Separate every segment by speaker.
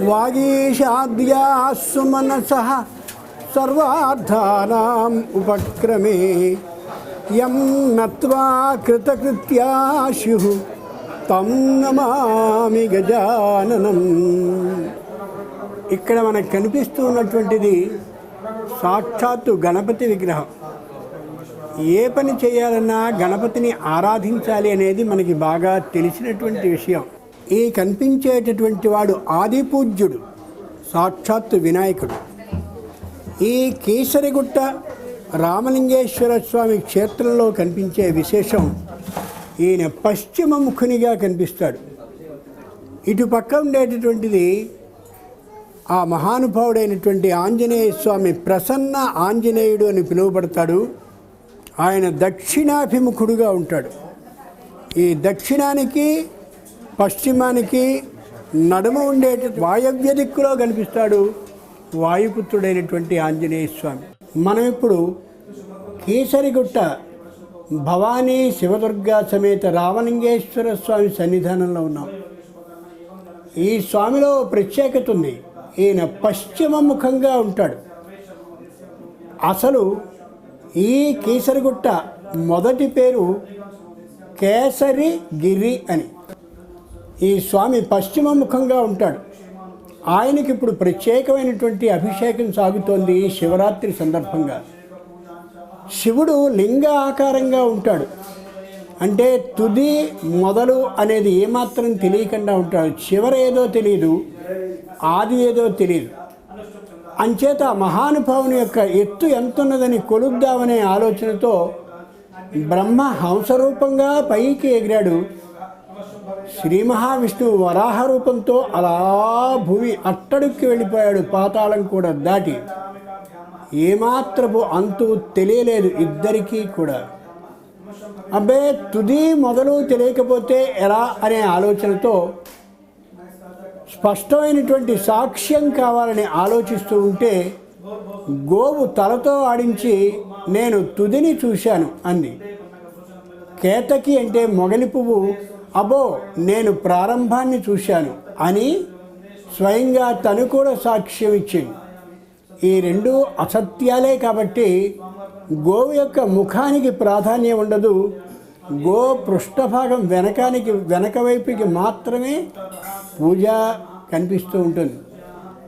Speaker 1: వాగీషాద్యాసు మనస సర్వార్థానాం ఉపక్రమే యం నత్వా కృతకృత్యాశు తం నమామి గజాననం ఇక్కడ మనకు కనిపిస్తూ ఉన్నటువంటిది సాక్షాత్తు గణపతి విగ్రహం. ఏ పని చేయాలన్నా గణపతిని ఆరాధించాలి అనేది మనకి బాగా తెలిసినటువంటి విషయం. ఈ కనిపించేటటువంటి వాడు ఆదిపూజ్యుడు సాక్షాత్తు వినాయకుడు. ఈ కేసరిగుట్ట రామలింగేశ్వర స్వామి క్షేత్రంలో కనిపించే విశేషం ఈయన పశ్చిమ ముఖునిగా కనిపిస్తాడు. ఇటు పక్క ఉండేటటువంటిది ఆ మహానుభావుడైనటువంటి ఆంజనేయ స్వామి ప్రసన్న ఆంజనేయుడు అని పిలువబడతాడు. ఆయన దక్షిణాభిముఖుడుగా ఉంటాడు. ఈ దక్షిణానికి పశ్చిమానికి నడుమ ఉండే వాయవ్య దిక్కులో కనిపిస్తాడు వాయుపుత్రుడైనటువంటి ఆంజనేయ స్వామి. మనం ఇప్పుడు కేసరిగుట్ట భవానీ శివదుర్గా సమేత రామలింగేశ్వర స్వామి సన్నిధానంలో ఉన్నాం. ఈ స్వామిలో ప్రత్యేకత ఉంది. ఈయన పశ్చిమ ముఖంగా ఉంటాడు. అసలు ఈ కేసరిగుట్ట మొదటి పేరు కేసరి గిరి అని. ఈ స్వామి పశ్చిమ ముఖంగా ఉంటాడు. ఆయనకి ఇప్పుడు ప్రత్యేకమైనటువంటి అభిషేకం సాగుతోంది శివరాత్రి సందర్భంగా. శివుడు లింగ ఆకారంగా ఉంటాడు. అంటే తుది మొదలు అనేది ఏమాత్రం తెలియకుండా ఉంటాడు. చివర ఏదో తెలియదు ఆది ఏదో తెలియదు అంచేత మహానుభావుని యొక్క ఎత్తు ఎంతున్నదని కొలుద్దామనే ఆలోచనతో బ్రహ్మ హంసరూపంగా పైకి ఎగిరాడు. శ్రీ మహావిష్ణువు వరాహ రూపంతో అలా భూమి అట్టడుక్కి వెళ్ళిపోయాడు పాతాళం కూడా దాటి. ఏమాత్రపు అంతు తెలియలేదు ఇద్దరికీ కూడా. అబ్బే తుది మొదలు తెలియకపోతే ఎలా అనే ఆలోచనతో స్పష్టమైనటువంటి సాక్ష్యం కావాలని ఆలోచిస్తూ ఉంటే గోవు తలతో ఆడించి నేను తుదిని చూశాను అంది. కేతకి అంటే మొగలి పువ్వు అబో నేను ప్రారంభాన్ని చూశాను అని స్వయంగా తను కూడా సాక్ష్యం ఇచ్చింది. ఈ రెండు అసత్యాలే కాబట్టి గోవు యొక్క ముఖానికి ప్రాధాన్యం ఉండదు. గో పృష్ఠభాగం వెనకానికి వెనక వైపుకి మాత్రమే పూజ కనిపిస్తూ ఉంటుంది.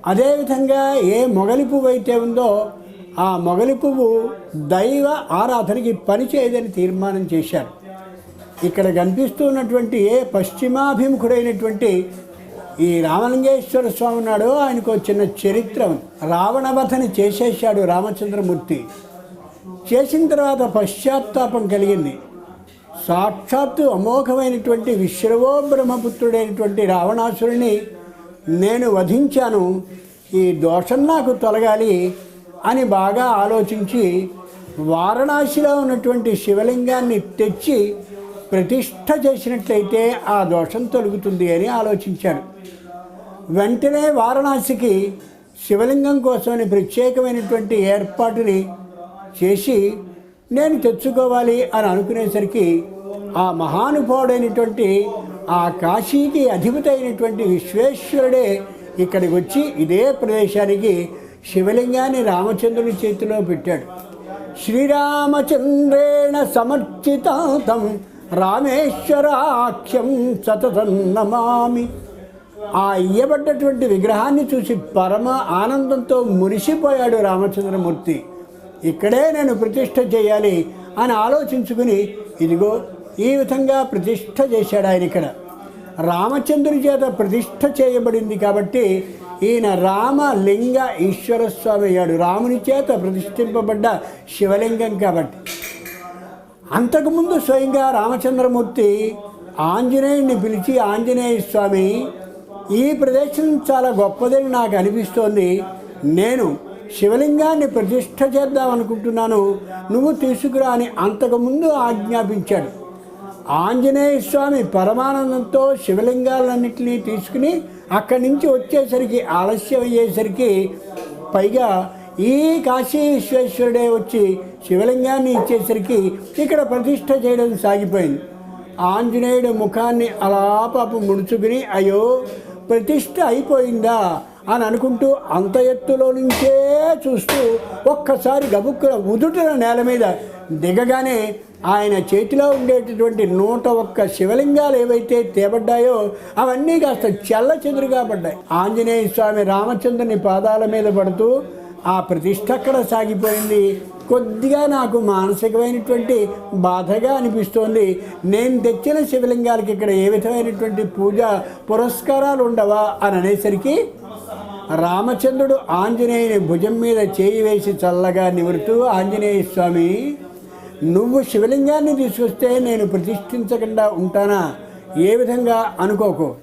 Speaker 1: అదేవిధంగా ఏ మొగలి పువ్వు అయితే ఉందో ఆ మొగలి పువ్వు దైవ ఆరాధనకి పనిచేయదని తీర్మానం చేశారు. ఇక్కడ కనిపిస్తున్నటువంటి ఏ పశ్చిమాభిముఖుడైనటువంటి ఈ రామలింగేశ్వర స్వామి ఉన్నాడు. ఆయనకు వచ్చిన చిన్న చరిత్ర. రావణవధని చేసేసాడు రామచంద్రమూర్తి. చేసిన తర్వాత పశ్చాత్తాపం కలిగింది. సాక్షాత్తు అమోఘమైనటువంటి విశ్రవో బ్రహ్మపుత్రుడైనటువంటి రావణాసురుని నేను వధించాను. ఈ దోషం నాకు తొలగాలి అని బాగా ఆలోచించి వారణాసిలో ఉన్నటువంటి శివలింగాన్ని తెచ్చి ప్రతిష్ట చేసినట్లయితే ఆ దోషం తొలుగుతుంది అని ఆలోచించాడు వెంటనే వారణాసికి శివలింగం కోసమని ప్రత్యేకమైనటువంటి ఏర్పాటుని చేసి నేను తెచ్చుకోవాలి అని అనుకునేసరికి ఆ మహానుభావుడైనటువంటి ఆ కాశీకి అధిపతి అయినటువంటి విశ్వేశ్వరుడే ఇక్కడికి వచ్చి ఇదే ప్రదేశానికి శివలింగాన్ని రామచంద్రుని చేతిలో పెట్టాడు. శ్రీరామచంద్రేణ సమర్చితం రామేశ్వరాఖ్యం సతతం నమామి ఆ ఇయ్యబడ్డటువంటి విగ్రహాన్ని చూసి పరమ ఆనందంతో మురిసిపోయాడు రామచంద్రమూర్తి. ఇక్కడే నేను ప్రతిష్ఠ చేయాలి అని ఆలోచించుకుని ఇదిగో ఈ విధంగా ప్రతిష్ఠ చేశాడు ఆయన ఇక్కడ. రామచంద్రుడి చేత ప్రతిష్ఠ చేయబడింది కాబట్టి ఈయన రామలింగ ఈశ్వర స్వామి అయ్యాడు. రాముని చేత ప్రతిష్ఠింపబడ్డ శివలింగం కాబట్టి. అంతకుముందు స్వయంగా రామచంద్రమూర్తి ఆంజనేయుడిని పిలిచి ఆంజనేయ స్వామి ఈ ప్రదేశం చాలా గొప్పదని నాకు అనిపిస్తోంది. నేను శివలింగాన్ని ప్రతిష్ట చేద్దాం అనుకుంటున్నాను. నువ్వు తీసుకురా అని అంతకుముందు ఆజ్ఞాపించాడు. ఆంజనేయ స్వామి పరమానందంతో శివలింగాలన్నింటినీ తీసుకుని అక్కడి నుంచి వచ్చేసరికి ఆలస్యం అయ్యేసరికి పైగా ఈ కాశీ విశ్వేశ్వరుడే వచ్చి శివలింగాన్ని ఇచ్చేసరికి ఇక్కడ ప్రతిష్ఠ చేయడం సాగిపోయింది. ఆంజనేయుడు ముఖాన్ని అలా పాపం ముడుచుకుని అయ్యో ప్రతిష్ఠ అయిపోయిందా? అని అనుకుంటూ అంత ఎత్తులో నుంచే చూస్తూ ఒక్కసారి గబుక్కున ఉదుటిన నేల మీద దిగగానే ఆయన చేతిలో ఉండేటటువంటి నూట ఒక్క శివలింగాలు ఏవైతే తేబడ్డాయో అవన్నీ కాస్త చెల్ల చెదురుగా పడ్డాయి. ఆంజనేయ స్వామి రామచంద్రుని పాదాల మీద పడుతూ ఆ ప్రతిష్ట అక్కడ సాగిపోయింది. కొద్దిగా నాకు మానసికమైనటువంటి బాధగా అనిపిస్తోంది. నేను తెచ్చిన శివలింగాలకి ఇక్కడ ఏ విధమైనటువంటి పూజ పురస్కారాలు ఉండవా అని అనేసరికి రామచంద్రుడు ఆంజనేయుని భుజం మీద చేయి వేసి చల్లగా నివృతూ ఆంజనేయ స్వామి నువ్వు శివలింగాన్ని తీసుకొస్తే నేను ప్రతిష్ఠించకుండా ఉంటానా? ఏ విధంగా అనుకోకు.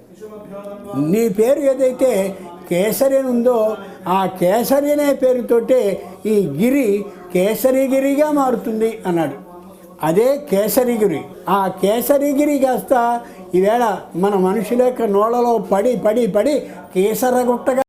Speaker 1: నీ పేరు ఏదైతే కేసరి అని ఉందో ఆ కేసరి అనే పేరుతోటే ఈ గిరి కేసరిగిరిగా మారుతుంది అన్నాడు. అదే కేసరిగిరి. ఆ కేసరిగిరి కాస్త ఈవేళ మన మనుషుల యొక్క నోళ్ళలో పడి పడి పడి కేసరగుట్టగా